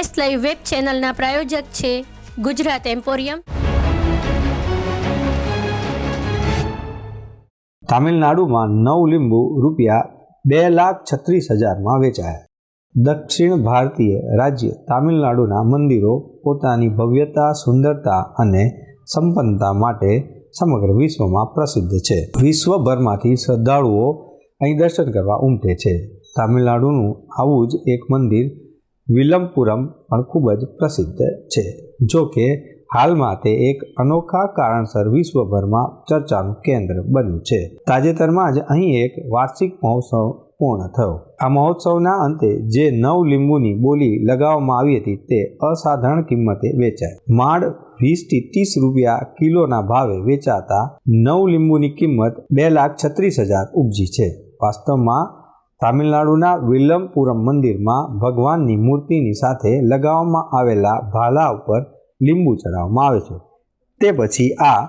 S live web ચેનલના પ્રાયોજક છે Gujarat emporium. તામિલનાડુમાં નવ લીંબુ રૂપિયા બે લાખ છત્રીસ હજારમાં વેચાયા. દક્ષિણ ભારતીય રાજ્ય તામિલનાડુના મંદિરો પોતાની ભવ્યતા, સુંદરતા અને સંપન્નતા માટે સમગ્ર વિશ્વમાં પ્રસિદ્ધ છે. વિશ્વભરમાંથી શ્રદ્ધાળુઓ અહીં દર્શન કરવા ઉમટે છે. તામિલનાડુનું આવું જ એક મંદિર વિલમપુરમ પણ ખૂબ જ પ્રસિદ્ધ છે. જો કે, હાલમાં તે એક અનોખા કારણસર વિશ્વભરમાં ચર્ચાનું કેન્દ્ર બન્યું છે. તાજેતરમાં જ અહીં એક વાર્ષિક મહોત્સવ પૂર્ણ થયો. આ મહોત્સવના અંતે જે નવ લીંબુની બોલી લગાવવામાં આવી હતી તે અસાધારણ કિંમતે વેચાય. માળ વીસથી ત્રીસ રૂપિયા કિલોના ભાવે વેચાતા નવ લીંબુની કિંમત બે લાખ છત્રીસ હજાર ઉપજી છે. વાસ્તવમાં તામિલનાડુના વિલમપુરમ મંદિરમાં ભગવાનની મૂર્તિની સાથે લગાવવામાં આવેલા ભાલા ઉપર લીંબુ ચડાવવામાં આવે છે. તે પછી આ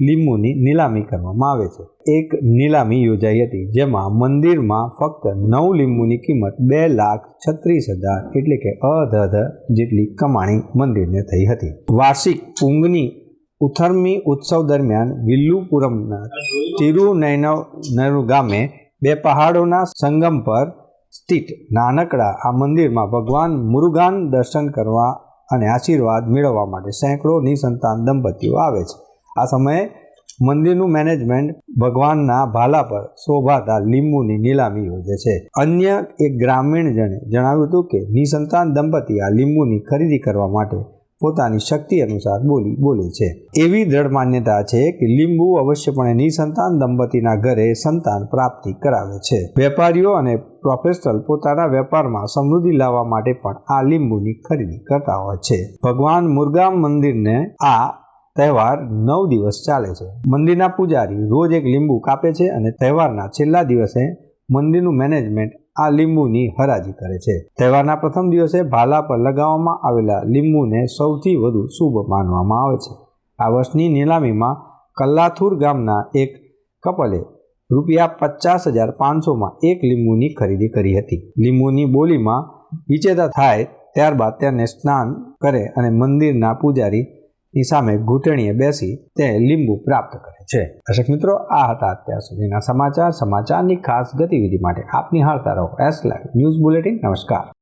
લીંબુની નીલામી કરવામાં આવે છે. એક નીલામી યોજાઈ હતી, જેમાં મંદિરમાં ફક્ત નવ લીંબુની કિંમત બે લાખ છત્રીસ હજાર એટલે કે અધધ જેટલી કમાણી મંદિરને થઈ હતી. વાર્ષિક ઊંઘની ઉથરમી ઉત્સવ દરમિયાન વિલ્લુપુરમના તિરુનૈનવ ગામે બે પહાડોના સંગમ પર સ્થિત નાનકડા આ મંદિરમાં ભગવાન મુરુગાન દર્શન કરવા અને આશીર્વાદ મેળવવા માટે સેંકડો નિસંતાન દંપતીઓ આવે છે. આ સમયે મંદિરનું મેનેજમેન્ટ ભગવાનના ભાલા પર શોભાતા લીંબુની નીલામી યોજે છે. અન્ય એક ગ્રામીણ જણે જણાવ્યું હતું કે, નિસંતાન દંપતી આ લીંબુની ખરીદી કરવા માટે પોતાની શક્તિ અનુસાર બોલી બોલે છે. એવી દ્રઢ માન્યતા છે કે લીંબુ અવશ્યપણે નિસંતાન દંપતીના ઘરે સંતાન પ્રાપ્તિ કરાવે છે. વેપારીઓ અને પ્રોફેશનલ પોતાના વેપારમાં સમૃદ્ધિ લાવવા માટે પણ આ લીંબુની ખરીદી કરતા હોય છે. ભગવાન મુરગામ મંદિરને આ તહેવાર નવ દિવસ ચાલે છે. મંદિરના પૂજારી રોજ એક લીંબુ કાપે છે અને તહેવારના છેલ્લા દિવસે મંદિરનું મેનેજમેન્ટ આ લીંબુની હરાજી કરે છે. તહેવારના પ્રથમ દિવસે ભાલા પર લગાવવામાં આવેલા લીંબુને સૌથી વધુ શુભ માનવામાં આવે છે. આ વર્ષની નીલામીમાં કલ્લાથુર ગામના એક કપલે રૂપિયા પચાસ હજાર પાંચસોમાં એક લીંબુની ખરીદી કરી હતી. લીંબુની બોલીમાં વિચેતા થાય ત્યારબાદ તેને સ્નાન કરે અને મંદિરના પૂજારી ની સામે ઘૂંટણીએ બેસી તે લીંબુ પ્રાપ્ત કરે છે. દર્શક મિત્રો, આ હતા અત્યાર સુધીના સમાચાર. સમાચારની ખાસ ગતિવિધિ માટે આપની હાલતા રહો. એસ લાઈવ ન્યૂઝ બુલેટિન નમસ્કાર.